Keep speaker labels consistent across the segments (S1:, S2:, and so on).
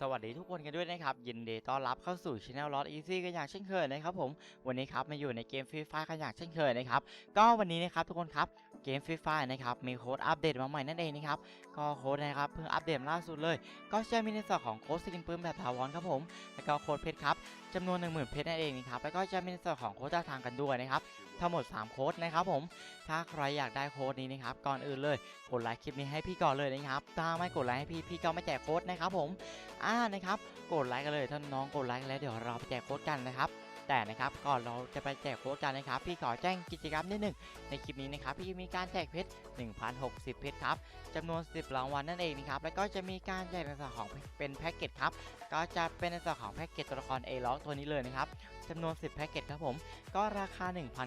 S1: สวัสดีทุกคนกันด้วยนะครับ ยินดีต้อนรับเข้าสู่ช anel Lost Easy กันอย่างเช่นเคยนะครับผมวันนี้ครับมาอยู่ในเกมฟรีไฟกันอย่างเช่นเคยนะครับก็วันนี้นะครับทุกคนครับเกมฟรีไฟนะครับมีโค้ดอัปเดตมาใหม่นั่นเองนะครับก็โค้ดนะครับเพิ่งอัปเดตล่าสุดเลย ก็จะมีในส่วนของโค้ดสกินปืนแบบถาวรครับผมแล้วก็โค้ดเพชรครับจำนวน 10,000เพชรนั่นเองนะครับแล้วก็จะมีในส่วนของโค้ดท่าทางกันด้วยนะครับทั้งหมด 3 โค้ดนะครับผม ถ้าใครอยากได้โค้ดนี้นะครับ ก่อนอื่นเลย กดไลค์คลิปนี้ให้พี่ก่อนเลยนะครับ ถ้าไม่กดไลค์ให้พี่ พี่ก็ไม่แจกโค้ดนะครับผมอ่านะครับกดไลค์กันเลยถ้าน้องกดไลค์กันแล้วเดี๋ยวเราไปแจกโค้ดกันนะครับแต่นะครับก่อนเราจะไปแจกโค้ดกันนะครับ พี่ขอแจ้งกิจกรรมนิดหนึ่งในคลิปนี้นะครับ พี่มีการแจกเพชร 1,060 เพชรครับจำนวน 10 รางวัลนั่นเองนะครับ แล้วก็จะมีการแจกในส่วนของเป็นแพ็กเกจครับ ก็จะเป็นในส่วนของแพ็กเกจตัวละคร A ล็อกตัวนี้เลยนะครับ จำนวน 10 แพ็กเกจครับผม ก็ราคา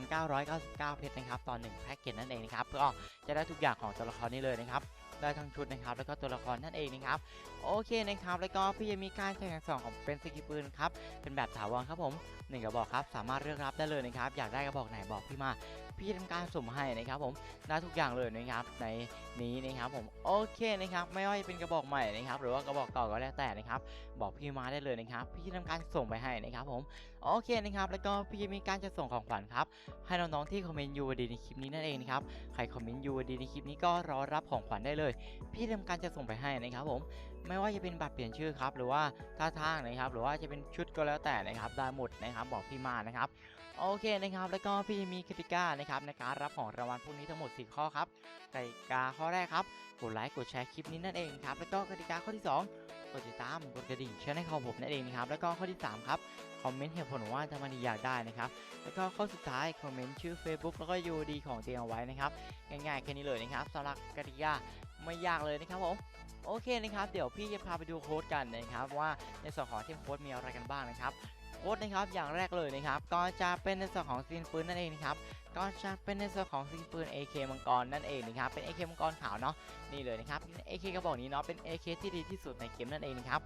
S1: 1,999 เพชรนะครับต่อ 1 แพ็กเกจนั่นเองนะครับก็จะได้ทุกอย่างของตัวละครนี้เลยนะครับได้ทั้งชุดนะครับแล้วก็ตัวละครนั่นเองนะครับโอเคนะครับแล้วก็พี่ยังมีการแข่งขันสองของเป็นสกิปืนครับเป็นแบบถาวรครับผมหนึ่งกระบอกครับสามารถเลือกรับได้เลยนะครับอยากได้กระบอกไหนบอกพี่มา พี่ทำการสุ่มให้นะครับผมได้ทุกอย่างเลยนะครับใน นี้นะครับผมโอเคนะครับไม่ว่าจะเป็นกระบอกใหม่นะครับหรือว่ากระบอกเก่าก็แล้วแต่นะครับบอกพี่มาได้เลยนะครับพี่ทำการส่งไปให้นะครับผมโอเคนะครับแล้วก็พี่มีการจะส่งของขวัญครับให้น้องๆที่คอมเมนต์ยูดีในคลิปนี้นั่นเองนะครับใครคอมเมนต์ยูดีในคลิปนี้ก็รอรับของขวัญได้เลย พี่ทำการจะส่งไปให้นะครับผม ไม่ว่าจะเป็นบัตรเปลี่ยนชื่อครับหรือว่าท่าทางนะครับหรือว่าจะเป็นชุดก็แล้วแต่นะครับได้หมดนะครับบอกพี่มานะครับโอเคนะครับแล้วก็พี่มีกติกานะครับในการรับของรางวัลพวกนี้ทั้งหมด 4 ข้อครับกติกาข้อแรกครับกดไลค์กดแชร์คลิปนี้นั่นเองครับแล้วก็กติกาข้อที่ 2 กดติดตามกดกระดิ่งช่วยให้ของผมนั่นเองนะครับแล้วก็ข้อที่ 3 ครับคอมเมนต์เหตุผลว่าทำไมอยากได้นะครับแล้วก็ข้อสุดท้ายคอมเมนต์ชื่อ Facebook แล้วก็ UD ของเตียงเอาไว้นะครับง่ายๆแค่นี้เลยนะครับสำหรับกติกา ไม่ยากเลยนะครับผมโอเคนะครับเดี๋ยวพี่จะพาไปดูโค้ดกันนะครับว่าในส่วนของทีมโค้ดมีอะไรกันบ้างนะครับโค้ดนะครับอย่างแรกเลยนะครับก็จะเป็นในส่วนของซีนปืนนั่นเองนะครับก็จะเป็นในส่วนของซีนปืน AK มังกรนั่นเองนะครับ เป็น AK มังกรขาวเนาะ นี่เลยนะครับ AK กระบอกนี้เนาะ เป็น AK ที่ดีที่สุดในเกมนั่นเองนะครับ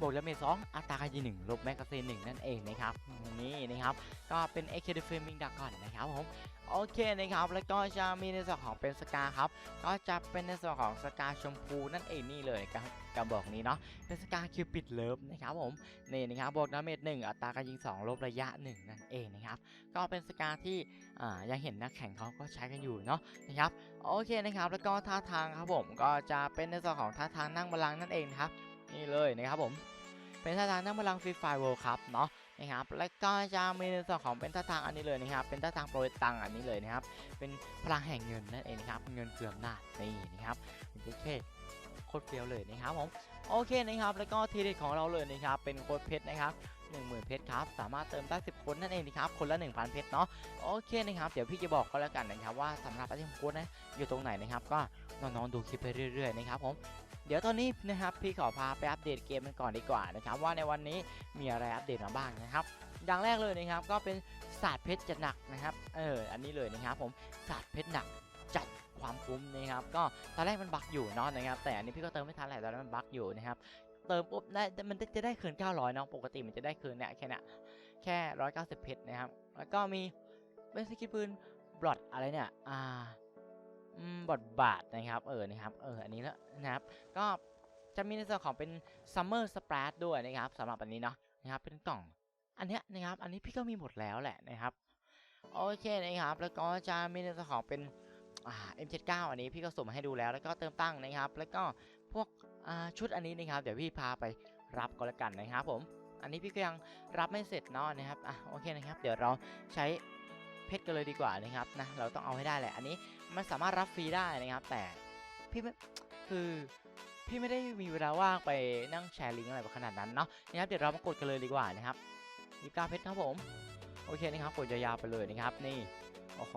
S1: บวกดาเมจ2อัตราการยิง1ลบแมกกาซีน1นั่นเองนะครับ นี่นะครับ ก็เป็น AK The Flaming Dragon นะครับผม โอเคนะครับ แล้วก็จะมีในส่วนของเป็นสกาครับ ก็จะเป็นในส่วนของสกาชมพูนั่นเองนี่เลยกับกระบอกนี้เนาะ เป็นสกาคิวปิดเลิฟนะครับผม นี่นะครับบวกดาเมจ1อัตราการยิง 2 ลบระยะ 1 นั่นเองนะครับ ก็เป็นสกาที่อ่ายังเห็นนักแข่งเขาก็ใช้กันอยู่เนาะนะครับโอเคนะครับแล้วก็ท่าทางครับผมก็จะเป็นในส่วนของท่าทางนั่งบัลลังก์นั่นเองครับนี่เลยนะครับผมเป็นท่าทางนั่งบัลลังก์ฟรีไฟเวิลด์คัพเนาะนะครับแล้วก็จะมีในส่วนของเป็นท่าทางอันนี้เลยนะครับ เป็นท่าทางโปรยตังอันนี้เลยนะครับ เป็นพลังแห่งเงินนั่นเองนะครับ เงินเกลือมนานี่นะครับโอเคโคตรเฟี้ยวเลยนะครับผม โอเคนะครับ แล้วก็ทีเด็ดของเราเลยนะครับ เป็นโค้ดเพชรนะครับ 10,000 เพชรครับ สามารถเติมได้ 10 คนนั่นเองนะครับ คนละ 1,000 เพชรเนาะ โอเคนะครับ เดี๋ยวพี่จะบอกก็แล้วกันนะครับว่าสำหรับไอเทมโค้ดนะ อยู่ตรงไหนนะครับ ก็น้องๆดูคลิปไปเรื่อยๆนะครับผม เดี๋ยวตอนนี้นะครับพี่ขอพาไปอัปเดตเกมกันก่อนดีกว่านะครับว่าในวันนี้มีอะไรอัปเดตมาบ้างนะครับอย่างแรกเลยนะครับก็เป็นศาสตร์เพชรจะหนักนะครับ เออ อันนี้เลยนะครับผมศาสตร์เพชรหนักจัดความคุ้มนะครับก็ตอนแรกมันบั๊กอยู่เนาะนะครับแต่อันนี้พี่ก็เติมไม่ทันแหละตอนนั้นมันบั๊กอยู่นะครับ เติมปุ๊บได้มันจะได้คืน 900เนาะปกติมันจะได้คืนเนี่ยแค่เนี้ยแค่ 190 เพชรนะครับ แล้วก็มีเป็นสกิลปืนบลอดอะไรเนี่ยอ่าบอดบาทนะครับเออนะครับเอออันนี้แล้วนะครับ ก็จะมีในส่วนของเป็น Summer Splash ด้วยนะครับสำหรับอันนี้เนาะนะครับเป็นกล่องอันเนี้ยนะครับ อันนี้พี่ก็มีหมดแล้วแหละนะครับโอเคนะครับ แล้วก็จะมีในส่วนของเป็นอ่า M79 อันนี้พี่ก็สุ่มให้ดูแล้วแล้วก็เติมตั้งนะครับ แล้วก็พวก ชุดอันนี้นะครับเดี๋ยวพี่พาไปรับก็แล้วกันนะครับผม อันนี้พี่ก็ยังรับไม่เสร็จเนาะนะครับอะโอเคนะครับ เดี๋ยวเราใช้เพชรกันเลยดีกว่านะครับนะเราต้องเอาให้ได้แหละ อันนี้มันสามารถรับฟรีได้นะครับ แต่พี่คือพี่ไม่ได้มีเวลาว่างไปนั่งแชร์ลิงก์อะไรขนาดนั้นเนาะนะครับ เดี๋ยวเรามากดกันเลยดีกว่านะครับยิกาเพชรครับผม โอเคนะครับกดยาวๆไปเลยนะครับ นี่โอ้โห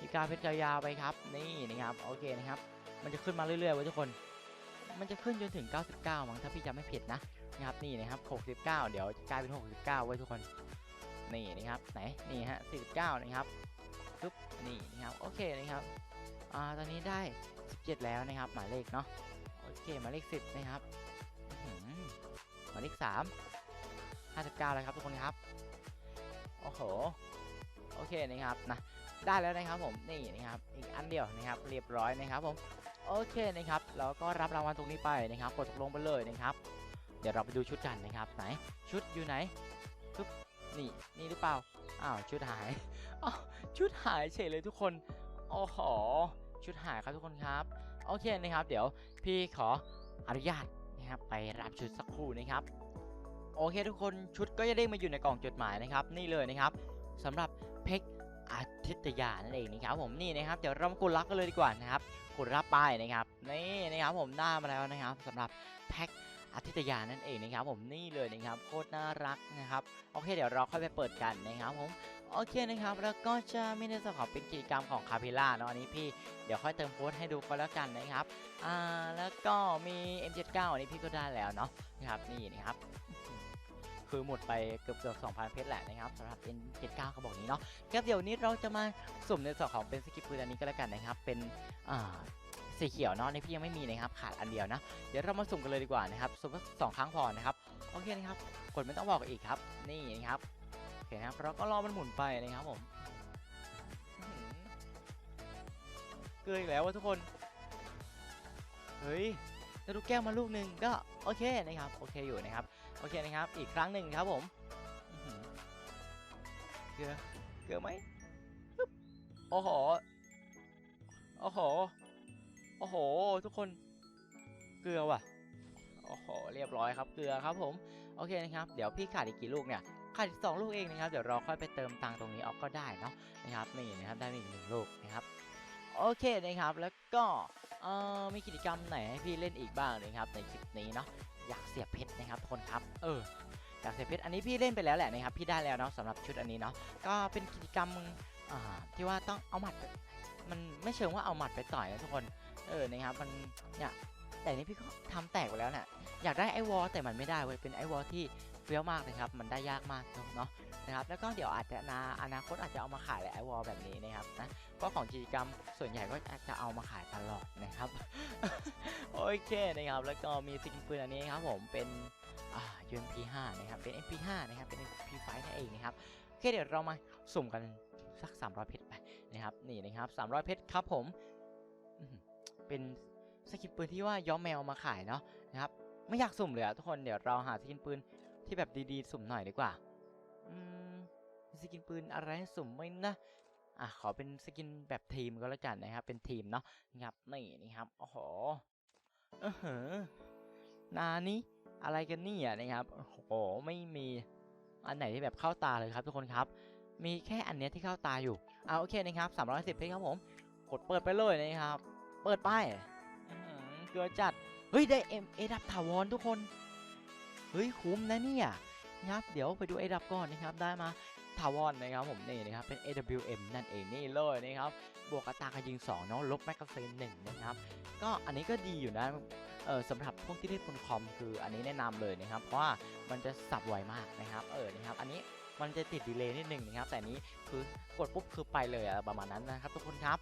S1: ยิกาเพชรยาวๆไปครับ นี่นะครับโอเคนะครับ มันจะขึ้นมาเรื่อยๆไว้ทุกคน มันจะขึ้นจนถึง 99 มั้งถ้าพี่จำไม่ผิดนะนะครับนี่นะครับ 69 เดี๋ยวจะกลายเป็น 69 ไว้ทุกคน นี่นะครับไหนนี่ฮะ 49 นะครับปึ๊บนี่นะครับโอเคนะครับอ่าตอนนี้ได้ 17 แล้วนะครับ หมายเลขเนาะโอเคหมายเลข 10 นะครับหมายเลข 3 59 แล้วครับทุกคนครับโอ้โหโอเคนะครับนะได้แล้วนะครับผมนี่นะครับอีกอันเดียวนะครับ เรียบร้อยนะครับผม โอเคนะครับแล้วก็รับรางวัลตรงนี้ไปนะครับกดตกลงไปเลยนะครับ เดี๋ยวเราไปดูชุดกันนะครับไหนชุดอยู่ไหนปึ๊บนี่นี่หรือเปล่าอ้าวชุดหายอ้าวชุดหายเฉยเลยทุกคนโอ้โหชุดหายครับทุกคนครับโอเคนะครับ เดี๋ยวพี่ขออนุญาตนะครับไปรับชุดสักครู่นะครับ โอเคทุกคนชุดก็จะได้มาอยู่ในกล่องจดหมายนะครับ นี่เลยนะครับสำหรับเพก อาทิตยานั่นเองนะครับผมนี่นะครับเดี๋ยวเรามากดรับกันเลยดีกว่านะครับกดรับไปนะครับนี่นะครับผมได้มาแล้วนะครับสำหรับแพ็กอาทิตยานั่นเองนะครับผมนี่เลยนะครับโคตรน่ารักนะครับโอเคเดี๋ยวเราค่อยไปเปิดกันนะครับผมโอเคนะครับแล้วก็จะไมีในส่วนของเป็นกิจกรรมของคาพิล่าเนาะอันนี้พี่เดี๋ยวค่อยเติมโค้ดให้ดูก็แล้วกันนะครับอ่าแล้วก็มี M79 อันนี้พี่ก็ได้แล้วเนาะนะครับนี่นะครับ คือหมดไปเกือบเกือบ2,000 เพชรแหละนะครับสำหรับ N79 เขาบอกนี้เนาะครับเดี๋ยวนี้เราจะมาสุ่มในส่วนของเป็นสกิปปืนอันนี้ก็แล้วกันนะครับ เป็นอ่าสีเขียวเนาะในพี่ยังไม่มีนะครับขาดอันเดียวนะ เดี๋ยวเรามาสุ่มกันเลยดีกว่านะครับสุ่มสองครั้งพอนะครับโอเคนะครับกดไม่ต้องบอกอีกครับ นี่นะครับโอเคนะครับเราก็รอมันหมุนไปนะครับผมเกลืออีกแล้วว่ะทุกคนเฮ้ยแล้วลูกแก้วมาลูกหนึ่งก็โอเคนะครับโอเคอยู่นะครับ โอเคนะครับ อีกครั้งหนึ่งครับผมเกลือเกลือไหมโอ้โห โอ้โห โอ้โห ทุกคน เกลือว่ะ โอ้โห เรียบร้อยครับเกลือครับผม โอเคนะครับ เดี๋ยวพี่ขาดอีกกี่ลูกเนี่ย ขาดสองลูกเองนะครับ เดี๋ยวเราค่อยไปเติมตังตรงนี้ออกก็ได้เนาะ นะครับนี่นะครับได้มาอีกหนึ่งลูกนะครับ โอเคนะครับ แล้วก็ เอ่อ มีกิจกรรมไหนให้พี่เล่นอีกบ้างนะครับในคลิปนี้เนาะ อยากเสียบเพชรนะครับทุกคนครับ เอออยากเสียบเพชรอันนี้พี่เล่นไปแล้วแหละนะครับพี่ได้แล้วเนาะสำหรับชุดอันนี้เนาะก็เป็นกิจกรรมอ่าที่ว่าต้องเอาหมัดไปมันไม่เชิงว่าเอาหมัดไปต่อยนะทุกคนเออนะครับมันเนี่ยแต่นี่พี่ก็ทำแตกไปแล้วเนี่ยอยากได้ไอวอลแต่มันไม่ได้เว้ยเป็นไอวอลที่เฟี้ยวมากนะครับมันได้ยากมากเนาะ นะครับแล้วก็เดี๋ยวอาจจะนาอนาคตอาจจะเอามาขายแหละไอวอลแบบนี้นะครับนะก็ของกิจกรรมส่วนใหญ่ก็อาจจะเอามาขายตลอดนะครับโอเคนะครับแล้วก็มีสกินปืนอันนี้ครับผมเป็นอ่า UMP5 นะครับเป็น MP5 นะครับเป็น MP5 นั่นเองนะครับโอเคเดี๋ยวเรามาสุ่มกันสัก 300 เพชรไปนะครับนี่นะครับ300 เพชรครับผมเป็นสกินปืนที่ว่าย้อมแมวมาขายเนาะนะครับไม่อยากสุ่มเลยอะทุกคนเดี๋ยวเราหาสกินปืนที่แบบดีๆ สุ่มหน่อยดีกว่า อืมมีสกินปืนอะไรให้สุ่มไหมนะอะขอเป็นสกินแบบทีมก็แล้วกันนะครับ เป็นทีมเนาะนับนี่นะครับโอ้โหเออเหอนานี้อะไรกันเนี่ยนะครับโอ้โหไม่มีอันไหนที่แบบเข้าตาเลยครับทุกคนครับ มีแค่อันเนี้ยที่เข้าตาอยู่เอาโอเคนะครับ310เพชรครับผมกดเปิดไปเลยนะครับ เปิดไปอื้อหือเกลือจัดเฮ้ยได้เอ็มเอดับถาวรทุกคนเฮ้ยคุ้มนะเนี่ย นะครับเดี๋ยวไปดูเอดับก่อนนะครับได้มาถาวรนนะครับผมนี่นะครับเป็น AWM นั่นเองนี่เลยนะครับบวกอัตราการยิง2เนาะลบแมกกาซีนหนึ่งนะครับก็อันนี้ก็ดีอยู่นะเออสำหรับพวกที่เล่นบนคอมคืออันนี้แนะนำเลยนะครับ เพราะว่ามันจะสับไวมากนะครับเออนะครับ อันนี้มันจะติดดีเลย์นิดหนึ่งนะครับ แต่นนี้คือกดปุ๊บคือไปเลยอะประมาณนั้นนะครับทุกคนครับ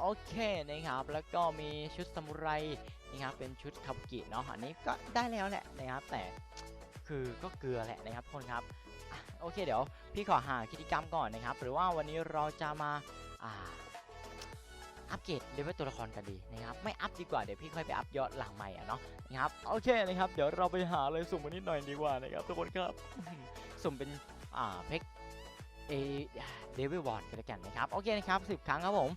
S1: โอเคนะครับ แล้วก็มีชุดซามูไรนะครับเป็นชุดคาบุกิเนาะอันนี้ก็ได้แล้วแหละนะครับแต่ คือก็เกลือแหละนะครับทุกคนครับอโอเคเดี๋ยวพี่ขอหากิจกรรมก่อนนะครับ หรือว่าวันนี้เราจะมาอ่าอัปเกรดเลเวลตัวละครกันดีนะครับไม่อัพดีกว่าเดี๋ยวพี่ค่อยไปอัพยอดหลังใหม่อะเนาะนะครับโอเคนะครับเดี๋ยวเราไปหาเลยสุ่มกันนิดหน่อยดีกว่านะครับทุกคนครับสุ่มเป็นอ่าเพกเอเดวิลวอร์ดกันแล้วกันนะครับโอเคนะครับสิบครั้งครับผม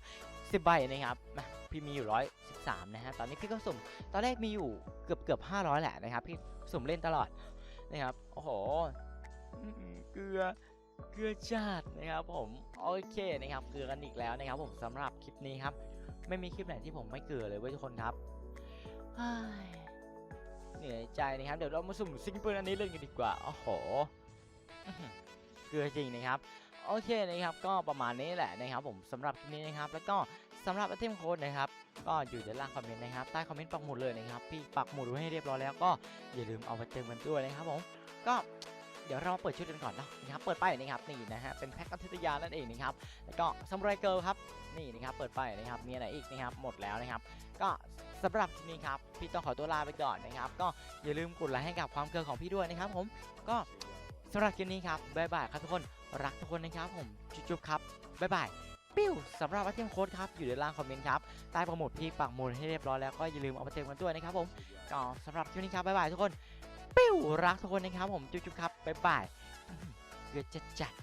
S1: สิบใบนะครับพี่มีอยู่ร้อยสิบสามนะฮะตอนนี้พี่ก็สุ่มตอนแรกมีอยู่เกือบเกือบห้าร้อยแหละนะครับพี่สุ่มเล่นตลอด นะครับ โอ้โหอื้อหือเกลือ เกลือจัดนะครับผม โอเคนะครับ เกลือกันอีกแล้วนะครับ ผมสำหรับคลิปนี้ครับ ไม่มีคลิปไหนที่ผมไม่เกลือเลยเว้ยทุกคนครับเหนื่อยใจนะครับ เดี๋ยวเรามาสุ่มซิงเกิลอันนี้เล่นกันดีกว่า โอ้โหอื้อหือเกลือจริงนะครับ โอเคนะครับ ก็ประมาณนี้แหละนะครับ ผมสำหรับคลิปนี้นะครับ แล้วก็ สำหรับไอเทมโค้ดนะครับ ก็อยู่ด้านล่างคอมเมนต์นะครับ ใต้คอมเมนต์ปักหมุดเลยนะครับ พี่ปักหมุดไว้ให้เรียบร้อยแล้วก็อย่าลืมเอาไปเติมกันด้วยนะครับผม ก็เดี๋ยวเรามาเปิดชุดกันก่อนเนาะนะครับ เปิดไปนะครับ นี่นะฮะ เป็นแพ็คอัทิตยานั่นเองนะครับ แล้วก็ซัมไรเกิลครับ นี่นะครับ เปิดไปนะครับ มีอะไรอีกนะครับ หมดแล้วนะครับ ก็สำหรับคลิปนี้ครับ พี่ต้องขอตัวลาไปก่อนนะครับ ก็อย่าลืมกดไลค์ให้กับความเกินของพี่ด้วยนะครับ ผม ก็สำหรับคลิปนี้ครับบ๊ายบายครับทุกคน รักทุกคนนะครับผม จุ๊บๆครับบ๊ายบาย ปิ้วสำหรับวัตเทมโค้ดครับอยู่ด้านล่างคอมเมนต์ครับใต้โปรโมทพี่ปักหมุดให้เรียบร้อยแล้วก็อย่าลืมเอามาเติมกันด้วยนะครับผมก็สำหรับคลิปนี้ครับบ๊ายบายทุกคนปิ้วรักทุกคนนะครับผมจุ๊บๆครับบ๊ายบายเกลือจัดจัด